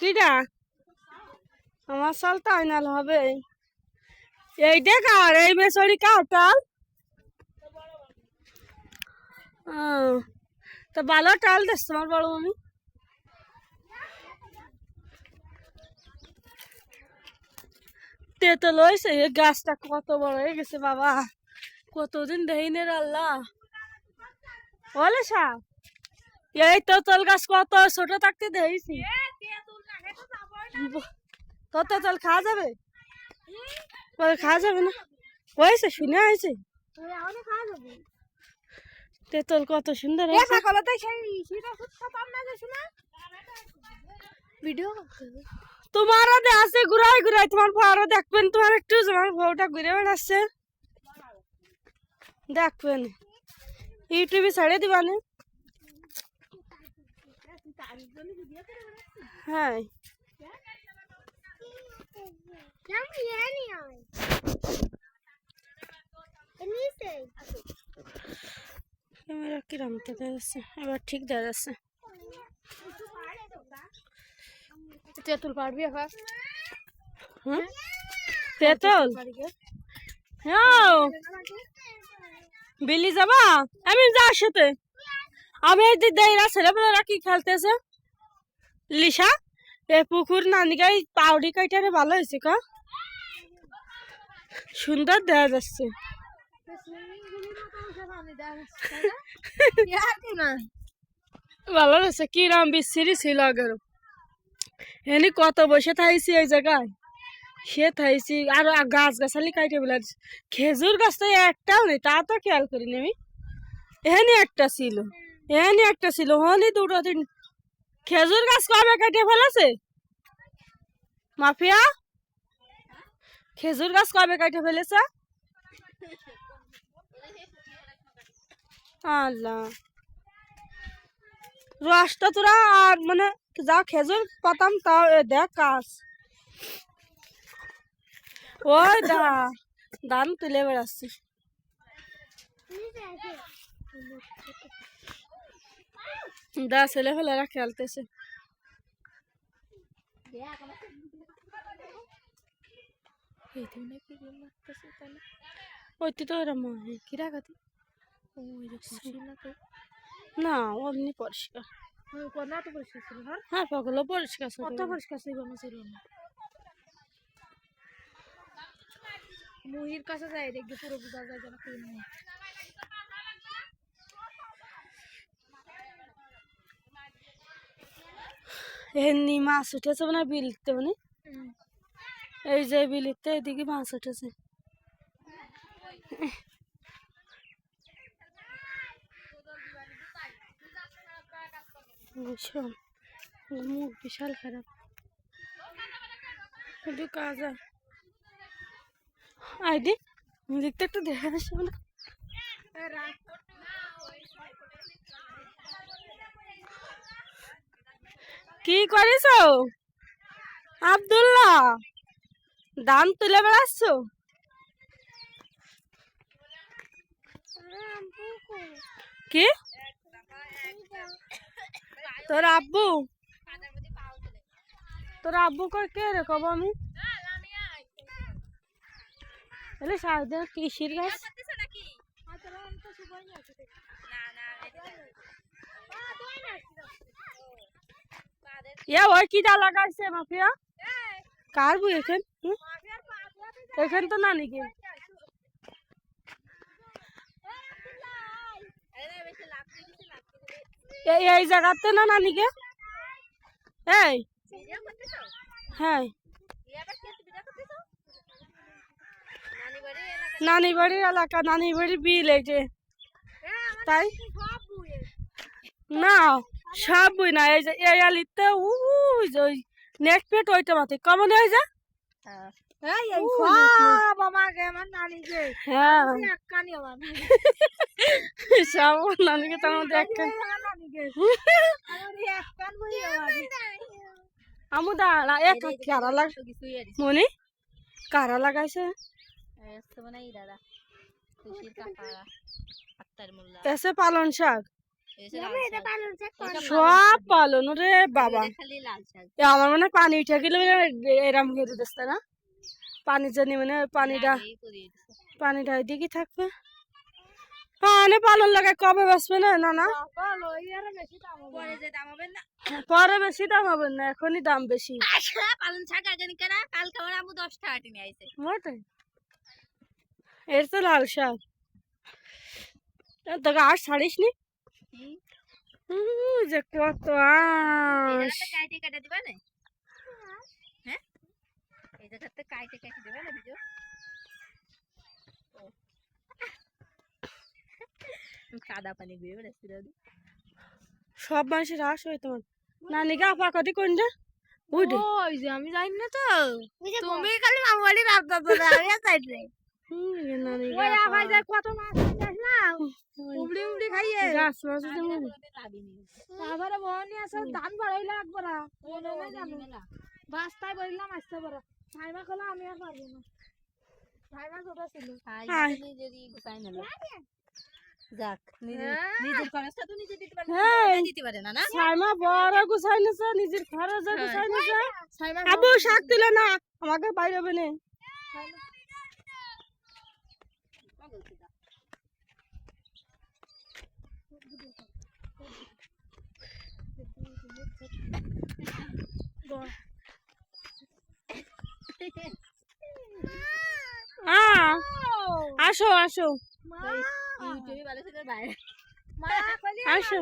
কিটা আমার চাল তাই নাল হবে এইটা কার এই বেসরি কার টাল? তো ভালো টাল দিস তোমার বড় মামি। তেতো লইছে, এই গাছটা কত বড় হয়ে গেছে বাবা। কতদিন দেখিনি রে আল্লাহ বলে সাপ। এই তো তল গাছ কত? ছোট থাকতে দেখেছি তো তেতল খাওয়া যাবে? খাওয়া যাবে না? হয়েছে শুনে হয়েছে তেতল কত সুন্দর ভিডিও তোমারও আছে ঘুরাই ঘুরাই। তোমার বড় দেখবেন তোমার একটু তোমার বউটা ঘুরে বেড়াচ্ছে। দেখবেন। ইউটিউবে ছেড়ে দিবা না? হ্যাঁ। ক্যামেরা কিরম তো এবার ঠিক দেখা যাচ্ছে। তেঁতুল পারবি এখন? হুম? তেতল? হ্যাঁ। বিলি যাবা? আমি যার সাথে। আমি যে দেয়রা ছেলেপেলেরা কি খেলতেছে? লিসা, এ পুকুর নানিকাই পাউডি কাইটারে ভালো হয়েছে কা? সুন্দর দেখা যাচ্ছে। ভালো লাগছে কিরম বিচ্ছিরি ছিল আগের এনে কত বসে থাইছি এই জায়গায়। সে থাইছি, আর গাছ গাছালি কাইটে বেলা খেজুর গাছটা একটাও নেই, তা তো খেয়াল করিনি আমি। এখানে একটা ছিল। এখানে একটা ছিল হনি দুটো তিন খেজুর গাছ কবে কাটে ফেলেছে? মাফিয়া? খেজুর গাছ কবে কাটে ফেলেছে? আল্লাহ। রসটা তোরা আর মানে যা খেজুর পাতাম তাও দেখ কাজ। ওই দা, দান তুলে বেড়াচ্ছি। দা ছেলে ফেলেরা খেলতেছে ওই তো এরম কিরা গাতি না অমনি পরিষ্কার পরিষ্কার হ্যাঁ পগলো পরিষ্কার। কত পরিষ্কার ছিল না ছিল মুহির কাছে যাই দেখবি পুরো বোঝা যায় যেন ক্লিন নেই এমনি মাছ উঠেছে মানে বিলিতে মানে। এই যে বিলিতে এদিকে মাছ উঠেছে। ভীষণ। মুখ বিশাল খারাপ। একটু কাজ আইডি দেখতে একটু দেখে আসো না? কি করিস আব্দুল্লাহ, দান তুলে বেড়াচ্ছ? কি? তোর আব্বু? তোর আব্বু কে রে কব আমি? কৃষির গাছ ইয়া ওই কিটা লাগাইছে মাফিয়া? কার বই এখান? এখান তো না নাকি? এই জায়গাতে না নানিকে এই। হ্যাঁ। নানি বাড়ির এলাকা, নানি বাড়ির বিল এই যে। তাই? না। সব বই না এই যে এই আলিতে যে ওই নেক পেট ওইটা মাতে কমন হয়ে যা। হ্যাঁ। মনি কারা লাগাইছে? মানে পালন শাক। সব পালন রে বাবা। আমার মানে পানি উঠে গেলে এরম করে দিচ্ছে না? পানি জানি মানে পানিটা। পানিটা ওইদিকে থাকবে। পানি পালন লাগে কবে বাঁচবে না না না? পরে যে দাম হবে না। পরে বেশি দাম হবে না এখনই দাম বেশি। পালন শাক আগে নিকারা কালকে আমার আম্মু দশ টাকা টিনে আইছে। মোটে? এর তো লাল শাক। তোকে আর ছাড়িস নি যে কত আঁশ কাইটে কাটা দিবা না হ্যাঁ এই জায়গাতে কাইটে কাটে দিবা না বিজু সাদা পানি বেড়াচ্ছি দাদু সব মানুষের হাস হয় তোমার। নানি গা আপা কটি কোনটা ওই যে আমি জানি না তো। তুমি খালি মামুয়ালি রাখতে তো আমি কত মাছ দেখলাম উবড়ি উবড়ি খাইয়ে। গাছ মাছ তারপরে বহনি ধান বাড়াইলে একবার মনে নাই জানো বাস্তায় বললাম আসতে পারো। খোলা আমি আর পারব না। ছোট ছিল। নিজেরই গুছাই নিল। যাক নিজের খরচটা তো নিজে দিতে পারে হ্যাঁ। দিতে পারে না না? সাইমা বড় গুছাই নিছে নিজের খরচে গুছাই নিছে। আবু শাক দিলে না আমাকে বাইরে হবে না আহ, আসো আসো মা আসো